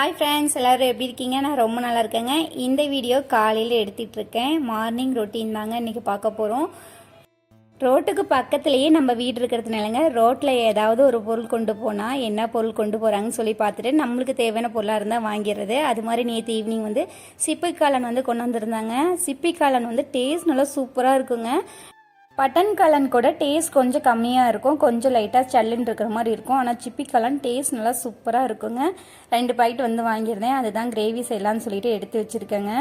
Hi friends எல்லோரும் எப்படி இருக்கீங்க? நான் ரொம்ப நல்லா இருக்கேங்க. இந்த வீடியோ காலையில் எடுத்துகிட்டு இருக்கேன் மார்னிங் ரொட்டீன் தாங்க இன்றைக்கி பார்க்க போகிறோம் ரோட்டுக்கு பக்கத்துலேயே நம்ம வீடு இருக்கிறதுனாலங்க ரோட்டில் ஏதாவது ஒரு பொருள் கொண்டு போனால் என்ன பொருள் கொண்டு போகிறாங்கன்னு சொல்லி பார்த்துட்டு நம்மளுக்கு தேவையான பொருளாக இருந்தால் வாங்கிடுறது. அது மாதிரி நேற்று ஈவினிங் வந்து சிப்பி வந்து கொண்டு வந்திருந்தாங்க. சிப்பிக்காலன் வந்து டேஸ்ட் நல்லா சூப்பராக இருக்குங்க. பட்டன் கலன் கூட டேஸ்ட் கொஞ்சம் கம்மியாக இருக்கும். கொஞ்சம் லைட்டாக சல்லுன்னு இருக்கிற மாதிரி இருக்கும். ஆனால் சிப்பி கலன் டேஸ்ட் நல்லா சூப்பராக இருக்குங்க. ரெண்டு பாக்கெட் வந்து வாங்கியிருந்தேன். அதுதான் கிரேவி செய்யலாம்னு சொல்லிட்டு எடுத்து வச்சுருக்கேங்க.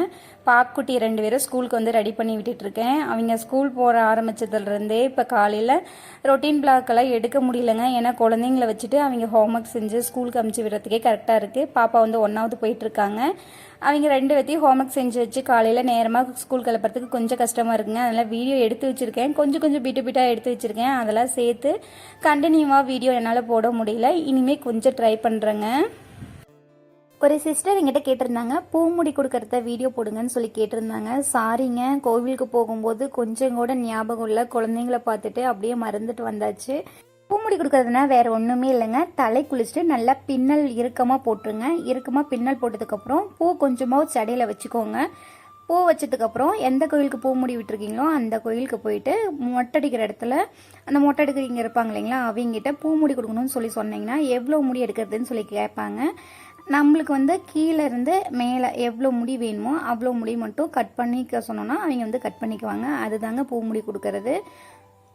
பாக்குட்டி ரெண்டு பேரும் ஸ்கூலுக்கு வந்து ரெடி பண்ணி விட்டுட்ருக்கேன் அவங்க ஸ்கூல் போகிற ஆரம்பித்ததுலேருந்தே இப்போ காலையில் ரொட்டீன் பிளாக்கெல்லாம் எடுக்க முடியலங்க. ஏன்னா குழந்தைங்கள வச்சுட்டு அவங்க ஹோம்ஒர்க் செஞ்சு ஸ்கூலுக்கு அமுச்சு விடுறதுக்கே கரெக்டாக இருக்குது பாப்பா வந்து ஒன்றாவது போயிட்டுருக்காங்க. அவங்க ரெண்டு பேர்த்தையும் ஹோம்ஒர்க் செஞ்சு வச்சு காலையில் நேரமாக ஸ்கூல் கிளப்புறதுக்கு கொஞ்சம் கஷ்டமாக இருக்குங்க. அதனால் வீடியோ எடுத்து வச்சுருக்கேன். கொஞ்சம் கொஞ்சம் பிட்டு பிட்டாக எடுத்து வச்சுருக்கேன். அதெல்லாம் சேர்த்து கண்டினியூவாக வீடியோ என்னால் போட முடியல. இனிமேல் கொஞ்சம் ட்ரை பண்ணுறேங்க ஒரு சிஸ்டர் எங்கிட்ட கேட்டிருந்தாங்க பூமுடி கொடுக்கறத வீடியோ போடுங்கன்னு சொல்லி கேட்டிருந்தாங்க. சாரிங்க கோவிலுக்கு போகும்போது கொஞ்சம் கூட ஞாபகம் இல்லை. குழந்தைங்கள பார்த்துட்டு அப்படியே மறந்துட்டு வந்தாச்சு. பூமுடி கொடுக்குறதுனா வேறு ஒன்றுமே இல்லைங்க. தலை குளிச்சுட்டு நல்லா பின்னல் இறுக்கமாக போட்டுருங்க. இறுக்கமாக பின்னல் போட்டதுக்கப்புறம் பூ கொஞ்சமாக சடையில் வச்சுக்கோங்க. பூ வச்சதுக்கப்புறம் எந்த கோயிலுக்கு பூ முடி விட்டுருக்கீங்களோ அந்த கோயிலுக்கு போயிட்டு மொட்டடிக்கிற இடத்துல அந்த மொட்டை எடுக்கிறீங்க இருப்பாங்க இல்லைங்களா அவங்ககிட்ட பூ முடி கொடுக்கணும்னு சொல்லி சொன்னீங்கன்னா எவ்வளோ முடி எடுக்கிறதுன்னு சொல்லி கேட்பாங்க. நம்மளுக்கு வந்து கீழே இருந்து மேலே எவ்வளோ முடி வேணுமோ அவ்வளோ முடி மட்டும் கட் பண்ணிக்க சொன்னோன்னா அவங்க வந்து கட் பண்ணிக்குவாங்க. அதுதாங்க பூ முடி கொடுக்கறது.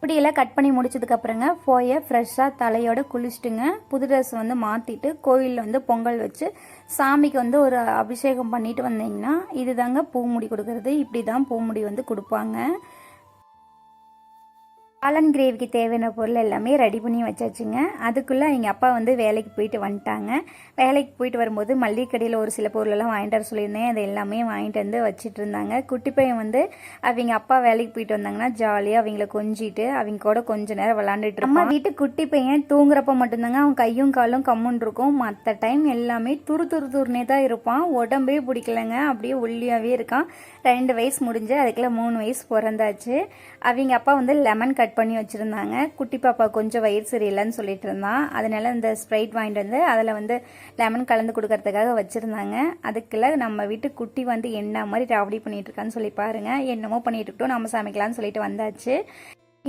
இப்படியெல்லாம் கட் பண்ணி முடிச்சதுக்கப்புறங்க போயை ஃப்ரெஷ்ஷாக தலையோட குளிச்சுட்டுங்க புது ட்ரெஸ் வந்து மாற்றிட்டு கோயிலில் வந்து பொங்கல் வச்சு சாமிக்கு வந்து ஒரு அபிஷேகம் பண்ணிட்டு வந்தீங்கன்னா இதுதாங்க பூ முடி கொடுக்கறது. இப்படி தான் பூமுடி வந்து கொடுப்பாங்க. காளான் கிரேவிக்கு தேவையான பொருள் எல்லாமே ரெடி பண்ணி வச்சாச்சுங்க. அதுக்குள்ளே எங்கள் அப்பா வந்து வேலைக்கு போயிட்டு வந்துட்டாங்க. வேலைக்கு போயிட்டு வரும்போது மல்லிகை கடையில் ஒரு சில பொருளெல்லாம் வாங்கிட்டு வர சொல்லியிருந்தேன். அது எல்லாமே வாங்கிட்டு வந்து வச்சுட்டு இருந்தாங்க. குட்டி பையன் வந்து அவங்க அப்பா வேலைக்கு போயிட்டு வந்தாங்கன்னா ஜாலியாக அவங்கள கொஞ்சிட்டு அவங்க கூட கொஞ்ச நேரம் விளாண்டுட்டு அம்மா வீட்டு குட்டி பையன் தூங்குறப்ப மட்டும்தாங்க அவன் கையும் காலும் கம்முன்னு இருக்கும். மற்ற டைம் எல்லாமே துரு துரு துருனே தான் இருப்பான். உடம்பே பிடிக்கலங்க. அப்படியே ஒல்லியாகவே இருக்கான். ரெண்டு வயசு முடிஞ்சு அதுக்குள்ளே மூணு வயசு பிறந்தாச்சு. அவங்க அப்பா வந்து லெமன் கட் பண்ணி வச்சுருந்தாங்க. குட்டி பாப்பா கொஞ்சம் வயிறு சரியில்லைன்னு சொல்லிட்டு இருந்தான் அதனால் இந்த ஸ்ப்ரைட் வாங்கிட்டு வந்து அதில் வந்து லெமன் கலந்து கொடுக்கறதுக்காக வச்சுருந்தாங்க. அதுக்குள்ள நம்ம வீட்டு குட்டி வந்து என்ன மாதிரி ராவடி பண்ணிகிட்ருக்கான்னு சொல்லி பாருங்க. என்னமோ பண்ணிகிட்டு இருக்கட்டும் நம்ம சமைக்கலாம்னு சொல்லிட்டு வந்தாச்சு.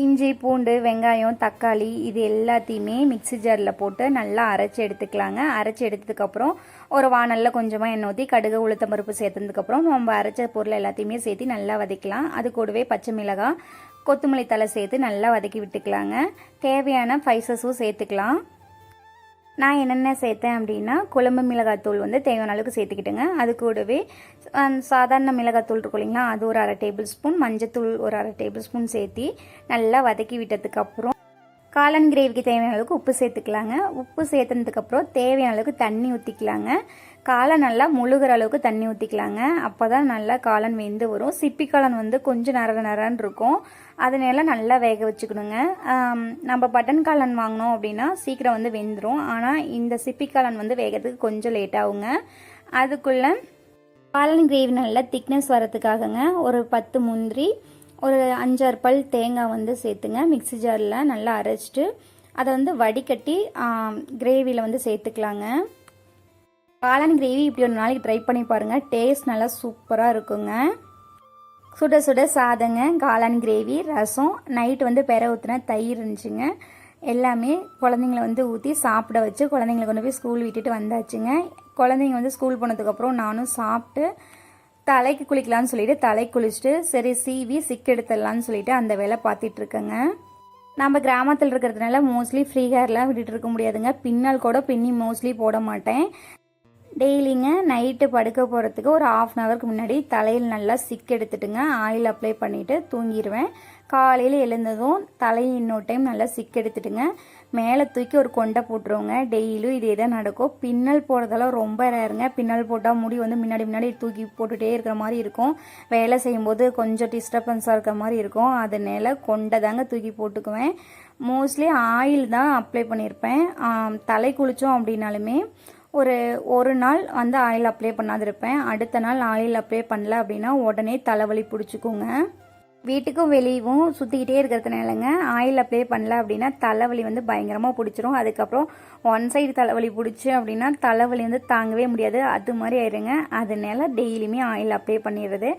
இஞ்சி பூண்டு வெங்காயம் தக்காளி இது எல்லாத்தையுமே மிக்சி ஜாரில் போட்டு நல்லா அரைச்சி எடுத்துக்கலாங்க. அரைச்சி எடுத்ததுக்கப்புறம் ஒரு வானலில் கொஞ்சமாக எண்ணெய் ஊற்றி கடுகு உளுத்தம் பருப்பு சேர்த்ததுக்கப்புறம் நம்ம அரைச்ச பொருள் எல்லாத்தையுமே சேர்த்து நல்லா வதக்கலாம். அது கூடவே பச்சை மிளகாய் கொத்தமல்லி தலை சேர்த்து நல்லா வதக்கி விட்டுக்கலாங்க. தேவையான ஃபைசஸும் சேர்த்துக்கலாம். நான் என்னென்ன சேர்த்தேன் அப்படின்னா குழம்பு மிளகாத்தூள் வந்து தேவையான அளவுக்கு சேர்த்துக்கிட்டுங்க. அது கூடவே சாதாரண மிளகாத்தூள் இருக்கும் இல்லைங்களா அது ஒரு அரை டேபிள் ஸ்பூன் மஞ்சத்தூள் ஒரு அரை டேபிள் ஸ்பூன் சேர்த்தி நல்லா வதக்கி விட்டதுக்கப்புறம் காளான் கிரேவிக்கு தேவையான அளவுக்கு உப்பு சேர்த்துக்கலாங்க. உப்பு சேர்த்ததுக்கப்புறம் தேவையான அளவுக்கு தண்ணி ஊற்றிக்கலாங்க காளான் நல்லா முழுகிற அளவுக்கு தண்ணி ஊற்றிக்கலாங்க அப்போ தான் நல்லா காளான் வெந்து வரும். சிப்பி காளான் வந்து கொஞ்சம் நர நரன்னு இருக்கும். அதனால நல்லா வேக வச்சுக்கணுங்க. நம்ம பட்டன் காளான் வாங்கினோம் அப்படின்னா சீக்கிரம் வந்து வெந்துடும் ஆனால் இந்த சிப்பி காளான் வந்து வேகிறதுக்கு கொஞ்சம் லேட் ஆகுங்க. அதுக்குள்ளே காளான் கிரேவி நல்லா திக்னஸ் வரதுக்காகங்க ஒரு பத்து முந்திரி ஒரு அஞ்சாறு பல் தேங்காய் வந்து சேர்த்துங்க. மிக்சி ஜாரில் நல்லா அரைச்சிட்டு அதை வந்து வடிகட்டி கிரேவியில் வந்து சேர்த்துக்கலாங்க. காளான் கிரேவி இப்படி ஒரு நாளைக்கு ட்ரை பண்ணி பாருங்கள் டேஸ்ட் நல்லா சூப்பராக இருக்குங்க. சுட சுட சாதங்க காளான் கிரேவி ரசம். நைட்டு வந்து பெற ஊற்றுன தயிர் இருந்துச்சுங்க. எல்லாமே குழந்தைங்கள வந்து ஊற்றி சாப்பிட வச்சு குழந்தைங்கள கொண்டு போய் ஸ்கூல் விட்டுட்டு வந்தாச்சுங்க. குழந்தைங்க வந்து ஸ்கூல் போனதுக்கப்புறம் நானும் சாப்பிட்டு தலைக்கு குளிக்கலாம்னு சொல்லிட்டு தலை குளிச்சுட்டு சரி சீவி சிக் எடுத்துடலான்னு சொல்லிட்டு அந்த வேலை பார்த்துட்டு இருக்கேங்க நம்ம கிராமத்தில் இருக்கிறதுனால மோஸ்ட்லி ஃப்ரீ ஹேர்லாம் விட்டுட்டு இருக்க முடியாதுங்க. பின்னால் கூட பின்னி மோஸ்ட்லி போட மாட்டேன். டெய்லிங்க நைட்டு படுக்க போகிறதுக்கு ஒரு ஆஃப் அன் ஹவருக்கு முன்னாடி தலையில் நல்லா சிக் எடுத்துட்டுங்க ஆயில் அப்ளை பண்ணிவிட்டு தூங்கிடுவேன் காலையில் எழுந்ததும் தலையை இன்னொரு டைம் நல்லா சிக்கெடுத்துட்டுங்க மேலே தூக்கி ஒரு கொண்டை போட்டுருவோங்க. டெய்லியும் இதே தான் நடக்கும். பின்னல் போடுறதெல்லாம் ரொம்ப ரேருங்க. பின்னல் போட்டால் முடி வந்து முன்னாடி முன்னாடி தூக்கி போட்டுகிட்டே இருக்கிற மாதிரி இருக்கும். வேலை செய்யும்போது கொஞ்சம் டிஸ்டர்பன்ஸாக இருக்கிற மாதிரி இருக்கும். அதனால கொண்டை தாங்க தூக்கி போட்டுக்குவேன். மோஸ்ட்லி ஆயில் தான் அப்ளை பண்ணியிருப்பேன். தலை குளித்தோம் அப்படின்னாலுமே ஒரு ஒரு நாள் வந்து ஆயில் அப்ளை பண்ணாதிருப்பேன். அடுத்த நாள் ஆயில் அப்ளை பண்ணல அப்படின்னா உடனே தலைவலி பிடிச்சிக்கோங்க. வீட்டுக்கும் வெளியவும் சுற்றிக்கிட்டே இருக்கிறதுனாலங்க ஆயில் அப்ளை பண்ணல அப்படின்னா தலைவலி வந்து பயங்கரமாக பிடிச்சிரும். அதுக்கப்புறம் ஒன் சைடு தலைவலி பிடிச்சி அப்படின்னா தலைவலி வந்து தாங்கவே முடியாது. அது மாதிரி ஆயிருங்க. அதனால டெய்லியுமே ஆயில் அப்ளை பண்ணிடுறது.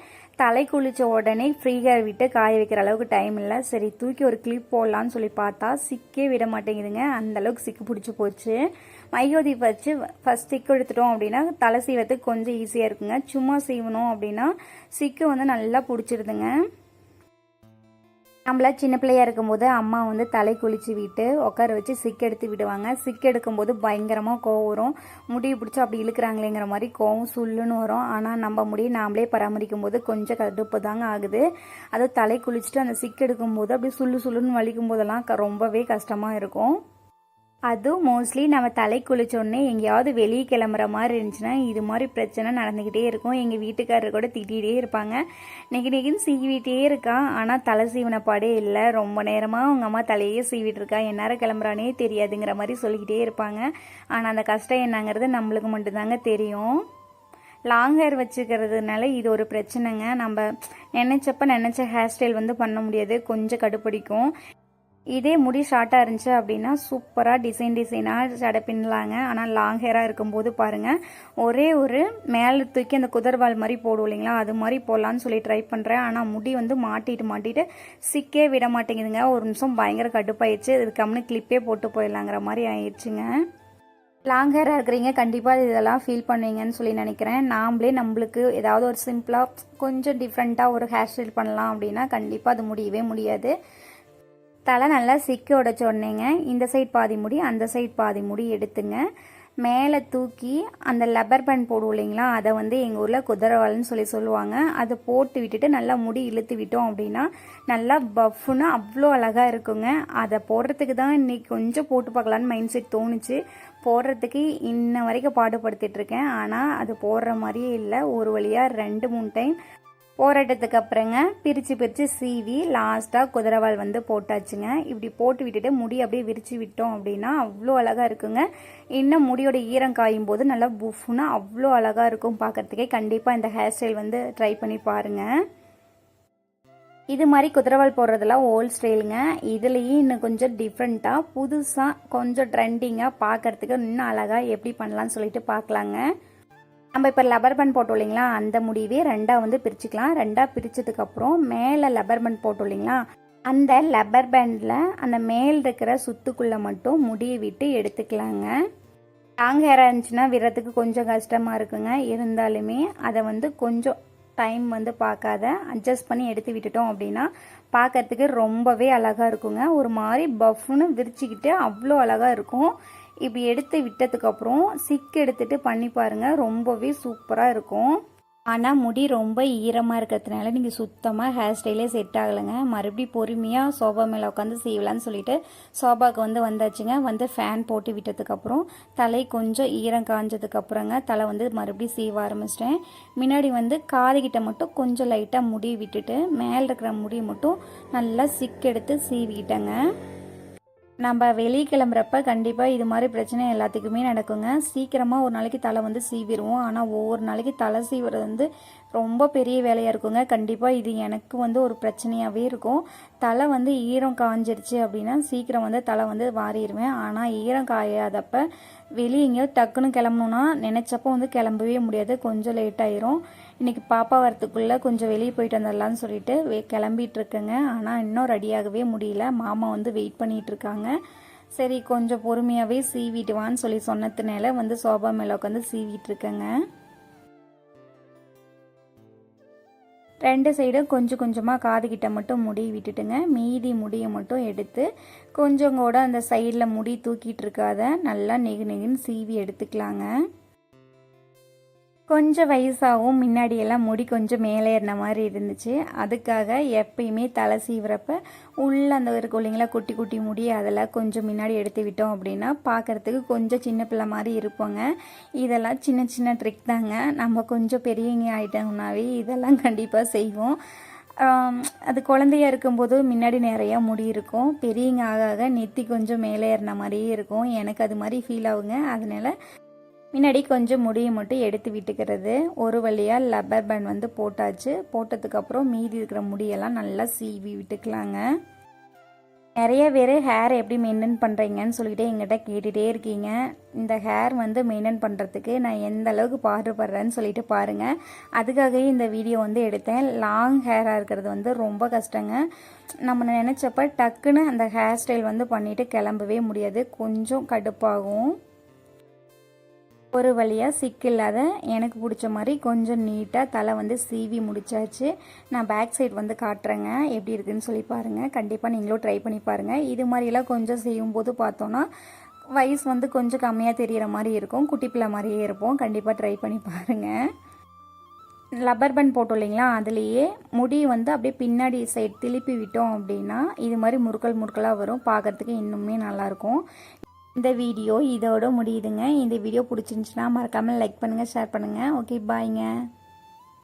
தலை குளித்த உடனே ஃப்ரீயாக விட்டு காய வைக்கிற அளவுக்கு டைம் இல்லை. சரி தூக்கி ஒரு கிளிப் போடலான்னு சொல்லி பார்த்தா சிக்கே விட மாட்டேங்குதுங்க. அந்த அளவுக்கு சிக்கு பிடிச்சி போச்சு. மையோதீப் வச்சு ஃபஸ்ட் சிக்கு எடுத்துட்டோம் அப்படின்னா தலை சீவறதுக்கு கொஞ்சம் ஈஸியாக இருக்குங்க. சும்மா சீவணும் அப்படின்னா சிக்கு வந்து நல்லா பிடிச்சிருதுங்க. நம்மள சின்ன பிள்ளையா இருக்கும்போது அம்மா வந்து தலை குளிச்சு விட்டு உட்கார வச்சு சிக் எடுத்து விடுவாங்க. சிக் எடுக்கும்போது பயங்கரமாக கோவம் வரும். முடியை பிடிச்சி அப்படி இழுக்கிறாங்களேங்கிற மாதிரி கோவம் சுள்ளுன்னு வரும். ஆனால் நம்ம முடியை நாமளே பராமரிக்கும் போது கொஞ்சம் கடுப்பு தாங்க ஆகுது. அதை தலை குளிச்சுட்டு அந்த சிக் எடுக்கும்போது அப்படியே சுள்ளு சுள்ளுன்னு வலிக்கும் போதெல்லாம் ரொம்பவே கஷ்டமாக இருக்கும். அதுவும் மோஸ்ட்லி நம்ம தலை குளிச்சோடனே எங்கேயாவது வெளியே கிளம்புற மாதிரி இருந்துச்சுன்னா இது மாதிரி பிரச்சனை நடந்துக்கிட்டே இருக்கும். எங்கள் வீட்டுக்காரர் கூட திட்டிகிட்டே இருப்பாங்க. நெகி நெகின்னு சீவிட்டே இருக்கான் ஆனால் தலை சீவனப்பாடே பாடே இல்லை. ரொம்ப நேரமாக அவங்க அம்மா தலையே சீவிட்டு இருக்கா. எந்நேரம் கிளம்புறானே தெரியாதுங்கிற மாதிரி சொல்லிக்கிட்டே இருப்பாங்க. ஆனால் அந்த கஷ்டம் என்னங்கிறது நம்மளுக்கு மட்டும்தாங்க தெரியும். லாங் ஹேர் வச்சுக்கிறதுனால இது ஒரு பிரச்சனைங்க. நம்ம நினச்சப்ப நினச்ச ஹேர் ஸ்டைல் வந்து பண்ண முடியாது. கொஞ்சம் கடுப்பிடிக்கும். இதே முடி ஷார்ட்டாக இருந்துச்சு அப்படின்னா சூப்பராக டிசைன் டிசைனாக ஜடை பின்னலாங்க. ஆனால் லாங் ஹேராக இருக்கும்போது பாருங்கள் ஒரே ஒரு மேலே தூக்கி அந்த குதிர்வால் மாதிரி போடுவோம் இல்லைங்களா? அது மாதிரி போடலான்னு சொல்லி ட்ரை பண்ணுறேன் ஆனால் முடி வந்து மாட்டிட்டு மாட்டிட்டு சிக்கே விட மாட்டேங்குதுங்க. ஒரு நிமிஷம் பயங்கர கடுப்பாயிடுச்சு. இது கம்னு கிளிப்பே போட்டு போயிடலாங்கிற மாதிரி ஆயிடுச்சுங்க. லாங் ஹேராக இருக்கிறீங்க கண்டிப்பாக இதெல்லாம் ஃபீல் பண்ணுவீங்கன்னு சொல்லி நினைக்கிறேன். நாம்ளே நம்மளுக்கு ஏதாவது ஒரு சிம்பிளாக கொஞ்சம் டிஃப்ரெண்ட்டாக ஒரு ஹேர் ஸ்டைல் பண்ணலாம் அப்படின்னா கண்டிப்பாக அது முடியவே முடியாது. தலை நல்லா சிக்கி உடச்ச உடனேங்க இந்த சைட் பாதி முடி அந்த சைட் பாதி முடி எடுத்துங்க. மேலே தூக்கி அந்த லப்பர் பேண்ட் போடுவோம் இல்லைங்களா அதை வந்து எங்கள் ஊரில் குதிரவாள்னு சொல்லி சொல்லுவாங்க. அதை போட்டு விட்டுட்டு நல்லா முடி இழுத்து விட்டோம் அப்படின்னா நல்லா பஃப்னு அவ்வளோ அழகாக இருக்குங்க. அதை போடுறதுக்கு தான் இன்றைக்கி கொஞ்சம் போட்டு பார்க்கலான்னு மைண்ட் செட் தோணுச்சு. போடுறதுக்கு இன்ன வரைக்கும் பாடுபடுத்திட்டு இருக்கேன். ஆனால் அது போடுற மாதிரியே இல்லை. ஒரு வழியாக ரெண்டு மூணு டைம் போராட்டத்துக்கு அப்புறங்க பிரித்து பிரித்து சீவி லாஸ்ட்டாக குதிரவால் வந்து போட்டாச்சுங்க. இப்படி போட்டு விட்டுட்டு முடி அப்படியே விரித்து விட்டோம் அப்படின்னா அவ்வளோ அழகாக இருக்குங்க. இன்னும் முடியோட ஈரம் காயும் போது நல்லா புஃப்னா அவ்வளோ அழகாக இருக்கும் பார்க்கறதுக்கே கண்டிப்பாக இந்த ஹேர் ஸ்டைல் வந்து ட்ரை பண்ணி பாருங்கள் இது மாதிரி குதிரவால் போடுறதெல்லாம் ஓல்ட் ஸ்டைலுங்க இதுலேயும் இன்னும் கொஞ்சம் டிஃப்ரெண்ட்டாக புதுசாக கொஞ்சம் ட்ரெண்டிங்காக பார்க்குறதுக்கு இன்னும் அழகாக எப்படி பண்ணலாம்னு சொல்லிட்டு பார்க்கலாங்க நம்ம இப்போ லப்பர் போட்டோம் இல்லைங்களா? அந்த முடிவே ரெண்டாக வந்து பிரிச்சுக்கலாம். ரெண்டாக பிரிச்சதுக்கப்புறம் மேலே லப்பர் போட்டோம் இல்லைங்களா? அந்த லப்பர் பேண்டில் அந்த மேல் இருக்கிற சுத்துக்குள்ளே மட்டும் முடியை விட்டு எடுத்துக்கலாங்க. லாங் ஹேராக இருந்துச்சுன்னா விடுறதுக்கு கொஞ்சம் கஷ்டமாக இருக்குங்க. இருந்தாலுமே அதை வந்து கொஞ்சம் டைம் வந்து பார்க்காத அட்ஜஸ்ட் பண்ணி எடுத்து விட்டுட்டோம் அப்படின்னா பார்க்கறதுக்கு ரொம்பவே அழகாக இருக்குங்க. ஒரு மாதிரி பஃப்னு விரிச்சுக்கிட்டு அவ்வளோ அழகாக இருக்கும். இப்படி எடுத்து விட்டதுக்கப்புறம் சிக்கு எடுத்துட்டு பண்ணி பாருங்க. ரொம்பவே சூப்பராக இருக்கும். ஆனால் முடி ரொம்ப ஈரமாக இருக்கிறதுனால நீங்கள் சுத்தமாக ஹேர் ஸ்டைலே செட் ஆகலைங்க. மறுபடியும் பொறுமையாக சோபா மேலே உட்காந்து செய்யலான்னு சொல்லிட்டு சோபாவுக்கு வந்து வந்தாச்சுங்க. வந்து ஃபேன் போட்டு விட்டதுக்கப்புறம் தலை கொஞ்சம் ஈரம் காஞ்சதுக்கப்புறங்க தலை வந்து மறுபடியும் சீவ ஆரம்பிச்சிட்டேன். முன்னாடி வந்து காதுகிட்ட மட்டும் கொஞ்சம் லைட்டாக முடி விட்டுட்டு மேலே இருக்கிற முடி மட்டும் நல்லா சிக்கெடுத்து சீவிக்கிட்டேங்க. நம்ம வெளியே கிளம்புறப்ப கண்டிப்பாக இது மாதிரி பிரச்சனை எல்லாத்துக்குமே நடக்குங்க. சீக்கிரமாக ஒரு நாளைக்கு தலை வந்து சீவிடுவோம் ஆனால் ஒவ்வொரு நாளைக்கு தலை சீவுறது வந்து ரொம்ப பெரிய வேலையாக இருக்குங்க. கண்டிப்பாக இது எனக்கு வந்து ஒரு பிரச்சனையாகவே இருக்கும். தலை வந்து ஈரம் காஞ்சிருச்சு அப்படின்னா சீக்கிரம் வந்து தலை வந்து வாரிடுவேன் ஆனால் ஈரம் காயாதப்போ வெளியே எங்கேயோ டக்குன்னு கிளம்பணுன்னா நினச்சப்போ வந்து கிளம்பவே முடியாது. கொஞ்சம் லேட் ஆயிரும். இன்னைக்கு பாப்பா வரத்துக்குள்ளே கொஞ்சம் வெளியே போயிட்டு வந்துடலான்னு சொல்லிட்டு வே கிளம்பிட்டு இருக்கேங்க. ஆனால் இன்னும் ரெடியாகவே முடியல. மாமா வந்து வெயிட் பண்ணிட்டு இருக்காங்க. சரி கொஞ்சம் பொறுமையாகவே சீவிட்டு வான்னு சொல்லி சொன்னதுனால வந்து சோபா மேலே உட்காந்து சீவிட்டு இருக்கேங்க. ரெண்டு சைடும் கொஞ்சம் கொஞ்சமாக காதுகிட்ட மட்டும் முடி விட்டுட்டுங்க. மீதி முடியை மட்டும் எடுத்து கொஞ்சம் கூட அந்த சைடில் முடி தூக்கிட்டு இருக்காத நல்லா நெகு நெகுன்னு சீவி எடுத்துக்கலாங்க. கொஞ்சம் வயசாகவும் முன்னாடியெல்லாம் முடி கொஞ்சம் மேலே ஏறின மாதிரி இருந்துச்சு. அதுக்காக எப்பயுமே தலை சீவுறப்ப உள்ளே அந்த இருக்கும் இல்லைங்களா குட்டி குட்டி முடி அதெல்லாம் கொஞ்சம் முன்னாடி எடுத்து விட்டோம் அப்படின்னா பார்க்கறதுக்கு கொஞ்சம் சின்ன பிள்ளை மாதிரி இருப்போங்க. இதெல்லாம் சின்ன சின்ன ட்ரிக் தாங்க. நம்ம கொஞ்சம் பெரியவங்க ஆகிட்டோம்னாவே இதெல்லாம் கண்டிப்பாக செய்வோம். அது குழந்தையா இருக்கும்போது முன்னாடி நிறையா முடி இருக்கும். பெரியவங்க ஆக ஆக நெத்தி கொஞ்சம் மேலே ஏறின மாதிரியே இருக்கும். எனக்கு அது மாதிரி ஃபீல் ஆகுங்க. அதனால முன்னாடி கொஞ்சம் முடியை மட்டும் எடுத்து விட்டுக்கிறது. ஒரு வழியாக லப்பர் பேண்ட் வந்து போட்டாச்சு. போட்டதுக்கப்புறம் மீதி இருக்கிற முடியெல்லாம் நல்லா சீவி விட்டுக்கலாங்க. நிறைய பேர் ஹேர் எப்படி மெயின்டைன் பண்ணுறீங்கன்னு சொல்லிட்டு எங்கிட்ட கேட்டுகிட்டே இருக்கீங்க. இந்த ஹேர் வந்து மெயின்டைன் பண்ணுறதுக்கு நான் எந்த அளவுக்கு பாடுபடுறேன்னு சொல்லிட்டு பாருங்கள் அதுக்காகவே இந்த வீடியோ வந்து எடுத்தேன். லாங் ஹேராக இருக்கிறது வந்து ரொம்ப கஷ்டங்க. நம்ம நினச்சப்ப டக்குன்னு அந்த ஹேர் ஸ்டைல் வந்து பண்ணிவிட்டு கிளம்பவே முடியாது. கொஞ்சம் கடுப்பாகும். ஒரு வழியாக சிக்கில்லாத எனக்கு பிடிச்ச மாதிரி கொஞ்சம் நீட்டாக தலை வந்து சீவி முடிச்சாச்சு. நான் பேக் சைட் வந்து காட்டுறேங்க. எப்படி இருக்குதுன்னு சொல்லி பாருங்கள் கண்டிப்பாக நீங்களும் ட்ரை பண்ணி பாருங்கள் இது மாதிரிலாம் கொஞ்சம் செய்யும்போது பார்த்தோன்னா வயசு வந்து கொஞ்சம் கம்மியாக தெரிகிற மாதிரி இருக்கும். குட்டி பிள்ளை மாதிரியே இருப்போம். கண்டிப்பாக ட்ரை பண்ணி பாருங்கள் லப்பர் பேண்ட் போட்டோம் இல்லைங்களா? அதுலேயே முடி வந்து அப்படியே பின்னாடி சைட் திருப்பி விட்டோம் அப்படின்னா இது மாதிரி முறுக்கல் முறுக்கலாக வரும். பார்க்குறதுக்கு இன்னுமே நல்லாயிருக்கும் இந்த வீடியோ இதோட முடியுதுங்க. இந்த வீடியோ பிடிச்சிருந்துச்சுன்னா மறக்காமல் லைக் பண்ணுங்கள் ஷேர் பண்ணுங்கள் ஓகே பாய்ங்க